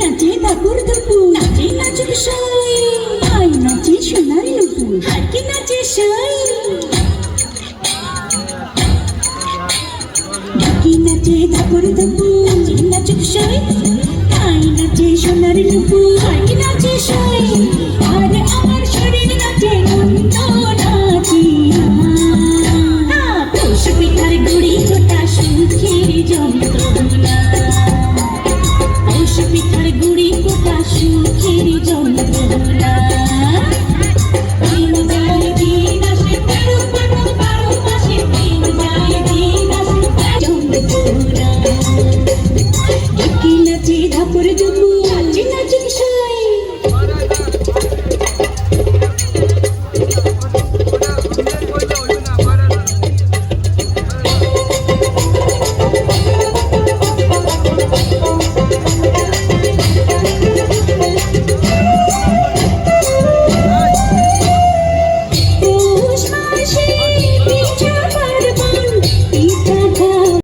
নাচে ঠাকুর ধাকুর নাচে নাচুক সাই। ভাই নাচে সোনার লুকুর হাতি নাচে সাই। ঢাকি নাচে ঠাকুর ধাকুর নাচে নাচুক সাই। ভাই নাচে সোনার লুকুর হাতি নাচে সাই। আর আমার শরীর নাচে নন্দ নাচি পিঠার গুড়ি, ছোটা সুখের জন্য 你的祝福